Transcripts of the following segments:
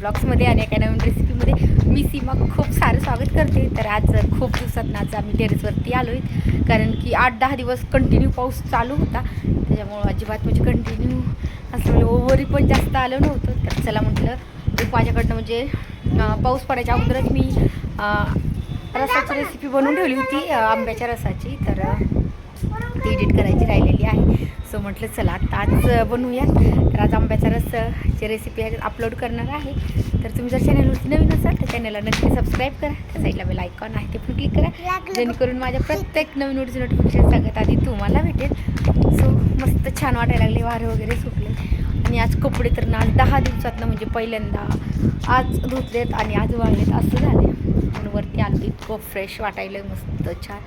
ब्लॉग्समध्ये आणि एका नवीन रेसिपीमध्ये मी सीमा खूप सारं स्वागत करते. तर आज खूप दिवसात आज आम्ही टेरेसवरती आलो आहेत कारण की आठ दहा दिवस कंटिन्यू पाऊस चालू होता. त्याच्यामुळं अजिबात म्हणजे कंटिन्यू असल्यामुळे ओव्हरी पण जास्त आलं नव्हतं. तर चला म्हटलं माझ्याकडनं म्हणजे पाऊस पडायच्या अगोदरच मी रसाची रेसिपी बनवून ठेवली होती आंब्याच्या रसाची. तर ती एडिट करायची राहिलेली आहे. सो म्हटलं चला आता आज बनवूया तर आज आंब्याचा रसची रेसिपी अपलोड करणार आहे. तर तुम्ही जर चॅनलवरती नवीन असाल तर चॅनलला नक्की सबस्क्राईब करा. त्या साईडला बेल आयकॉन आहे ते पण क्लिक करा. जेणेकरून माझ्या प्रत्येक नवीन व्हिडिओची नोटिफिकेशन सगळ्यात आधी तुम्हाला भेटेल. सो मस्त छान वाटायला लागले वारे वगैरे सुटले. आणि आज कपडे तर ना दहा दिवसातनं म्हणजे पहिल्यांदा आज धुतलेत आणि आज वाळलेत असं झालं म्हणून वरती आलो इतकं फ्रेश वाटायलं मस्त छान.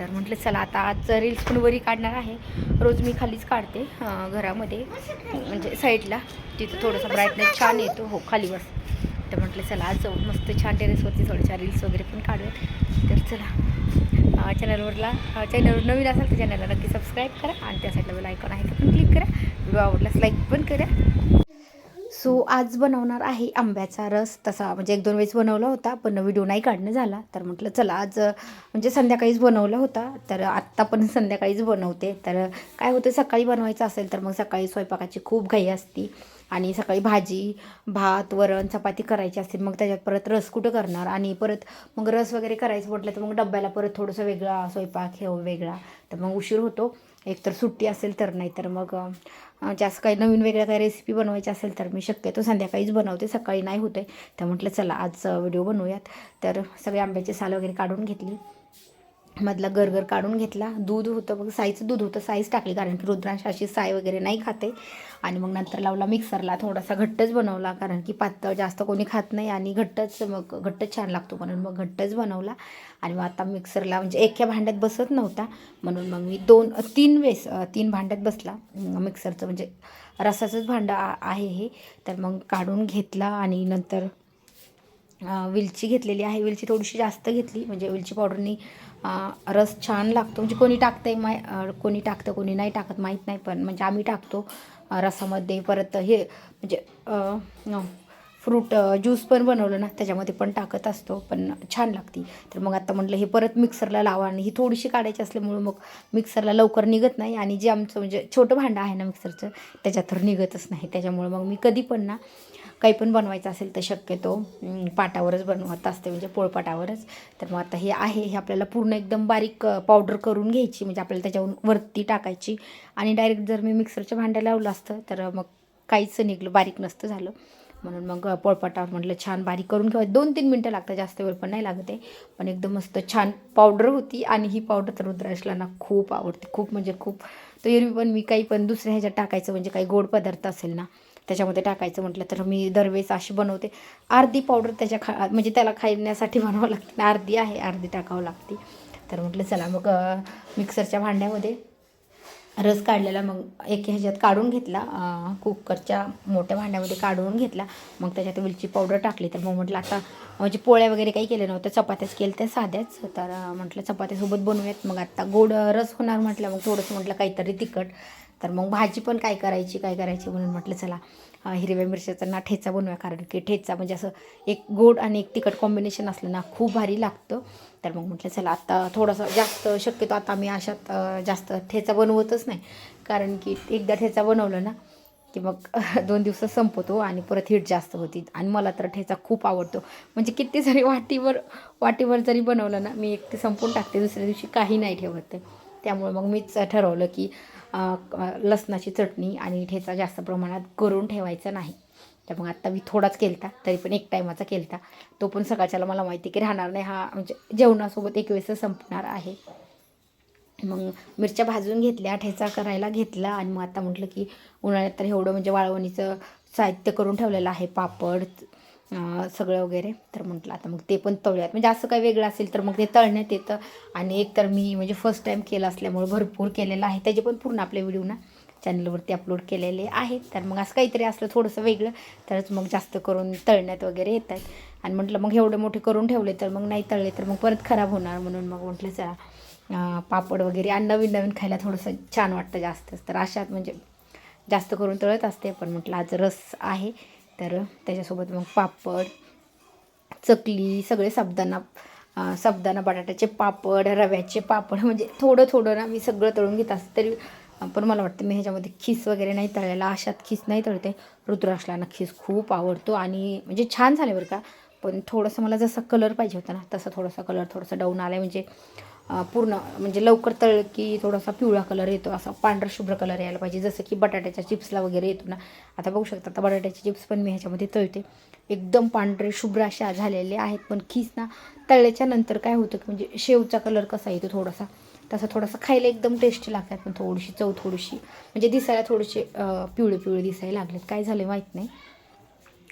तर म्हटलं चला आता आज रील्स पण वरी काढणार आहे. रोज मी खालीच काढते घरामध्ये म्हणजे साईडला तिथं थोडंसं ब्राईटनेस छान येतो. हो खाली बस. तर म्हटलं चला आज मस्त छान टेरेसवरती थोड्याशा रील्स वगैरे पण काढूयात. तर चला चॅनलवरला चॅनलवर नवीन असाल तर चॅनलला नक्की सबस्क्राईब करा आणि त्या साईडला बेल आयकॉन आहे ते पण क्लिक करा. व्हिडिओ आवडल्यास लाईक पण करा. सो आज बनवणार आहे आंब्याचा रस. तसा म्हणजे एक दोन वेळेस बनवला होता पण व्हिडिओ नाही काढणं झाला. तर म्हटलं चला आज म्हणजे संध्याकाळीच बनवला होता तर आत्ता पण संध्याकाळीच बनवते. तर काय होतं सकाळी बनवायचं असेल तर मग सकाळी स्वयंपाकाची खूप घाई असती आणि सकाळी भाजी भात वरण चपाती करायची असते. मग त्याच्यात परत रस कुठं करणार? आणि परत मग रस वगैरे करायचं म्हटलं तर मग डब्याला परत थोडंसं वेगळा स्वयंपाक हे वेगळा. तर मग उशीर होतो. एकतर सुट्टी असेल तर नाही तर मग जास्त काही नवीन वेगळ्या काही रेसिपी बनवायची असेल तर मी शक्यतो संध्याकाळीच बनवते सकाळी नाही होते. तर म्हटलं चला आज व्हिडिओ बनवूयात. तर सगळे आंब्याची साल वगैरे काढून घेतली. मधला गरगर काढून घेतला. दूध होतं मग साईचं दूध होतं साईज टाकली कारण की रुद्रांश अशी साय वगैरे नाही खाते. आणि मग नंतर लावला मिक्सरला थोडासा घट्टच बनवला कारण की पातळ जास्त कोणी खात नाही आणि घट्टच मग घट्टच छान लागतो म्हणून मग घट्टच बनवला. आणि मग आता मिक्सरला म्हणजे एका भांड्यात बसत नव्हता. म्हणून मग मी दोन तीन वेळेस तीन भांड्यात बसला. मिक्सरचं म्हणजे रसाचंच भांडं आहे हे. तर मग काढून घेतला आणि नंतर वेलची घेतलेली आहे. वेलची थोडीशी जास्त घेतली. म्हणजे वेलची पावडरनी रस छान लागतो. म्हणजे कोणी टाकतंय माय कोणी टाकतं कोणी नाही टाकत माहीत नाही पण म्हणजे आम्ही टाकतो रसामध्ये. परत हे म्हणजे फ्रूट ज्यूस पण बनवलं ना त्याच्यामध्ये पण टाकत असतो पण छान लागती. तर मग आता म्हटलं हे परत मिक्सरला लावा आणि ही थोडीशी काढायची असल्यामुळं मग मिक्सरला लवकर निघत नाही आणि जे आमचं म्हणजे छोटं भांडं आहे ना मिक्सरचं त्याच्यात तर निघतच नाही. त्याच्यामुळं मग मी कधी पण ना काही पण बनवायचं असेल तर शक्यतो पाटावरच बनवत असते म्हणजे पोळपाटावरच. तर मग आता हे आहे हे आपल्याला पूर्ण एकदम बारीक पावडर करून घ्यायची म्हणजे आपल्याला त्याच्यावर वरती टाकायची. आणि डायरेक्ट जर मी मिक्सरच्या भांड्या लावलं असतं तर मग काहीच निघलं बारीक नसतं झालं. म्हणून मग पोळपाटावर म्हटलं छान बारीक करून ठेवायचं दोन तीन मिनटं लागतं जास्त वेळ पण नाही लागत आहे. पण एकदम मस्त छान पावडर होती आणि ही पावडर तर रुद्राशला ना खूप आवडते. खूप म्हणजे खूप. तर एरवी पण मी काही पण दुसऱ्या ह्याच्यात टाकायचं म्हणजे काही गोड पदार्थ असेल ना त्याच्यामध्ये टाकायचं म्हटलं तर मी दरवेळेस अशी बनवते. अर्धी पावडर त्याच्या खा म्हणजे त्याला खाण्यासाठी बनवावं लागते. अर्धी आहे अर्धी टाकावं लागते. तर म्हटलं चला मग मिक्सरच्या भांड्यामध्ये रस काढलेला मग एक ह्याच्यात काढून घेतला कुकरच्या मोठ्या भांड्यामध्ये काढून घेतला. मग त्याच्यात वेलची पावडर टाकली. तर मग म्हटलं आता म्हणजे पोळ्या वगैरे काही केल्या नव्हत्या. चपात्याच केल्या त्या साध्याच. तर म्हटलं चपात्यासोबत बनवूयात. मग आत्ता गोड रस होणार म्हटलं. मग थोडंसं म्हटलं काहीतरी तिखट. तर मग भाजी पण काय करायची काय करायची म्हणून म्हटलं चला हिरव्या मिरच्याचा ना ठेचा बनवूया. कारण की ठेचा म्हणजे असं एक गोड आणि एक तिखट कॉम्बिनेशन असलं ना खूप भारी लागतं. तर मग म्हटलं चला आता थोडंसं जास्त शक्यतो आता मी अशात जास्त ठेचा बनवतच नाही. कारण की एकदा ठेचा बनवलं ना की मग दोन दिवसात संपवतो आणि परत हीट जास्त होती. आणि मला तर ठेचा खूप आवडतो. म्हणजे किती जरी वाटीवर वाटीवर जरी बनवलं ना मी एक ते संपून टाकते दुसऱ्या दिवशी काही नाही ठेवत ते. त्यामुळे मग मीच ठरवलं की लसणाची चटणी आणि ठेचा जास्त प्रमाणात करून ठेवायचा नाही. तर मग आत्ता मी थोडाच केलता तरी पण एक टायमाचा केलता. तो पण सकाळच्याला मला माहिती की राहणार नाही हा म्हणजे जेवणासोबत एक वेळेस संपणार आहे. मग मिरच्या भाजून घेतल्या ठेचा करायला घेतला आणि मग आता म्हटलं की उन्हाळ्यात तर एवढं म्हणजे वाळवणीचं साहित्य करून ठेवलेलं आहे पापड सगळं वगैरे. तर म्हटलं आता मग ते पण तळूयात. म्हणजे असं काही वेगळं असेल तर मग ते तळण्यात येतं. आणि एक तर मी म्हणजे फर्स्ट टाईम केलं असल्यामुळे भरपूर केलेलं आहे. त्याचे पण पूर्ण आपले व्हिडिओ ना चॅनलवरती अपलोड केलेले आहेत. तर मग असं काहीतरी असलं थोडंसं वेगळं तरच मग जास्त करून तळण्यात वगैरे येतात आणि म्हटलं मग एवढे मोठे करून ठेवले तर मग नाही तळले तर मग परत खराब होणार म्हणून मग म्हटलं चला पापड वगैरे आणि नवीन नवीन खायला थोडंसं छान वाटतं जास्त तर अशात म्हणजे जास्त करून तळत असते. पण म्हटलं आज रस आहे. तर त्याच्यासोबत मग पापड चकली सगळे साबदाना साबदाना बटाट्याचे पापड रव्याचे पापड म्हणजे थोडं थोडं ना मी सगळं तळून घेत असते तरी पण मला वाटतं मी ह्याच्यामध्ये खीस वगैरे नाही तळलेला अशात खीस नाही तळते. रुद्राक्षला खीस खूप आवडतो आणि म्हणजे छान झाले बरं का. पण थोडंसं मला जसा कलर पाहिजे होता ना तसा थोडासा कलर थोडासा डाऊन आला आहे म्हणजे पूर्ण म्हणजे लवकर तळलं की थोडासा पिवळा कलर येतो असा पांढरा शुभ्र कलर यायला पाहिजे. जसं की बटाट्याच्या चिप्सला वगैरे येतो ना. आता बघू शकता आता बटाट्याचे चिप्स पण मी ह्याच्यामध्ये तळते. एकदम पांढरे शुभ्र अशा झालेले आहेत पण खीस ना तळल्याच्या नंतर काय होतं की म्हणजे शेवचा कलर कसा येतो थोडासा तसा थोडासा खायला एकदम टेस्टी लागतात पण थोडीशी चव थोडीशी म्हणजे दिसायला थोडेसे पिवळे पिवळे दिसायला लागलेत. काय झालं माहीत नाही.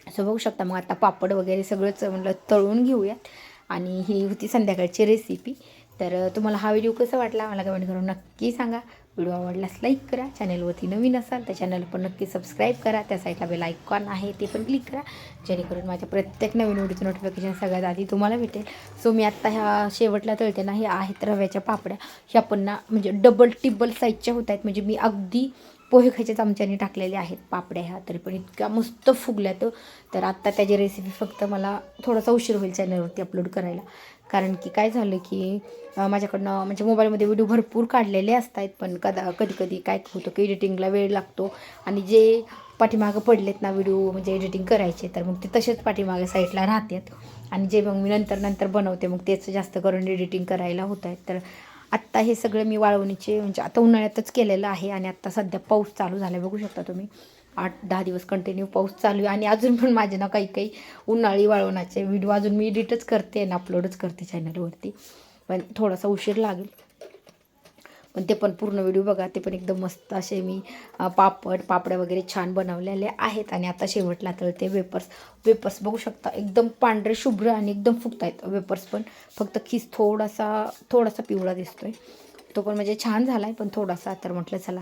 असं बघू शकता मग आता पापड वगैरे सगळंच म्हटलं तळून घेऊयात. आणि ही होती संध्याकाळची रेसिपी तर तुम्हाला हा व्हिडिओ कसा वाटला मला कमेंट करून नक्की सांगा. व्हिडिओ आवडल्यास लाईक करा. चॅनलवरती नवीन असाल तर चॅनल पण नक्की सबस्क्राईब करा. त्या साईडला बेल आयकॉन आहे ते पण क्लिक करा. जेणेकरून माझ्या प्रत्येक नवीन व्हिडिओचं नोटिफिकेशन सगळ्यात आधी तुम्हाला भेटेल. सो मी आत्ता ह्या शेवटला तळते ना हे आहेत रव्याच्या पापड्या. ह्या पण ना म्हणजे डबल टिबल साईजच्या होत आहेत. म्हणजे मी अगदी पोहे खायच्या चमच्याने टाकलेले आहेत पापड्या ह्या. तरी पण इतक्या मस्त फुगल्यात. तर आत्ता त्याची रेसिपी फक्त मला थोडासा उशीर होईल चॅनलवरती अपलोड करायला. कारण की काय झालं की माझ्याकडनं म्हणजे मोबाईलमध्ये व्हिडिओ भरपूर काढलेले असतात पण कदा कधी कधी काय होतं की एडिटिंगला वेळ लागतो आणि जे पाठीमागं पडलेत ना व्हिडिओ म्हणजे एडिटिंग करायचे तर मग ते तसेच पाठीमागे साईडला राहतात. आणि जे मग मी नंतर नंतर बनवते मग तेच जास्त करून एडिटिंग करायला होत आहेत तर आत्ता हे सगळं मी वाळवणीचे म्हणजे आता उन्हाळ्यातच केलेलं आहे आणि आत्ता सध्या पाऊस चालू झाला आहे बघू शकता तुम्ही. आठ दहा दिवस कंटिन्यू पाऊस चालू आहे. आणि अजून पण माझे ना काही काही उन्हाळी वाळवण्याचे व्हिडिओ अजून मी एडिटच करते आणि अपलोडच करते चॅनलवरती पण थोडासा उशीर लागेल. पण ते पण पूर्ण व्हिडिओ बघा. ते पण एकदम मस्त असे मी पापड पापड्या वगैरे छान बनवलेले आहेत. आणि आता शेवटला तर ते वेपर्स वेपर्स बघू शकता. एकदम पांढरे शुभ्र आणि एकदम फुगत आहेत. वेपर्स पण फक्त खीस थोडासा थोडासा पिवळा दिसतोय. तो पण म्हणजे छान झाला आहे पण थोडासा तर म्हटलं चला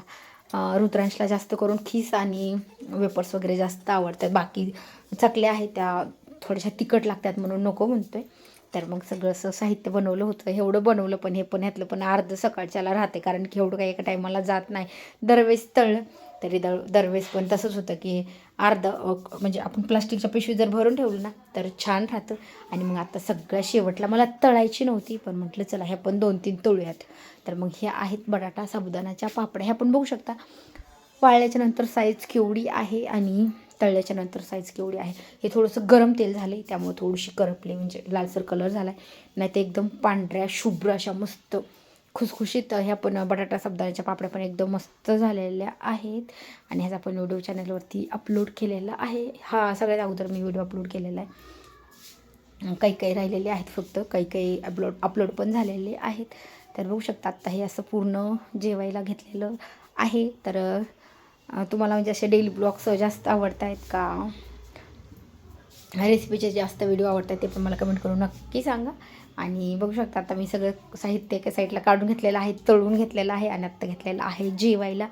रुद्रांशला जास्त करून खीस आणि वेपर्स वगैरे जास्त आवडतात. बाकी चकल्या आहेत त्या थोड्याशा तिखट लागतात म्हणून नको म्हणतो आहे तर मग सगळं असं साहित्य बनवलं होतं. एवढं बनवलं पण हे पण ह्यातलं पण अर्ध सकाळच्याला राहते. कारण की एवढं काही एका टायमाला जात नाही. दरवेळेस तळलं तरी दर दरवेळेस पण तसंच होतं की अर्ध म्हणजे आपण प्लास्टिकच्या पिशवी जर भरून ठेवलं ना तर छान राहतं. आणि मग आता सगळ्या शेवटला मला तळायची नव्हती. पण म्हटलं चला ह्या पण दोन तीन तळूयात. तर मग हे आहेत बटाटा साबुदाण्याच्या पापड्या. ह्या पण बघू शकता. वाळल्याच्या नंतर साईज केवढी आहे आणि तळल्याच्या नंतर साईज केवढी आहे? हे थोडंसं गरम तेल झालं आहे त्यामुळे थोडीशी करपली म्हणजे लालसर कलर झाला आहे नाही ते एकदम पांढऱ्या शुभ्र अशा मस्त खुसखुशीत ह्या पण बटाटा साबुदाण्याच्या पापड्या पण एकदम मस्त झालेल्या आहेत. आणि ह्याचा पण व्हिडिओ चॅनलवरती अपलोड केलेला आहे. हा सगळ्यात अगोदर मी व्हिडिओ अपलोड केलेला आहे. काही काही राहिलेले आहेत फक्त काही काही अपलोड अपलोड पण झालेले आहेत. तर बघू शकता आत्ता हे असं पूर्ण जेवायला घेतलेलं आहे. तर तुम्हाला म्हणजे असे डेली ब्लॉग्स जास्त आवडत आहेत का? रेसिपीचे जास्त व्हिडिओ आवडतात ते पण मला कमेंट करून नक्की सांगा. आणि बघू शकता आता मी सगळं साहित्य एका साईडला काढून घेतलेलं आहे तळून घेतलेलं आहे आणि आत्ता घेतलेलं आहे जेवायला.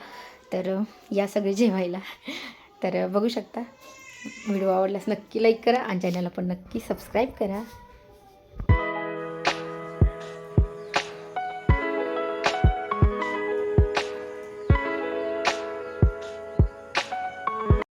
तर या सगळे जेवायला. तर बघू शकता. व्हिडिओ आवडल्यास नक्की लाईक करा आणि चॅनलला पण नक्की सबस्क्राईब करा.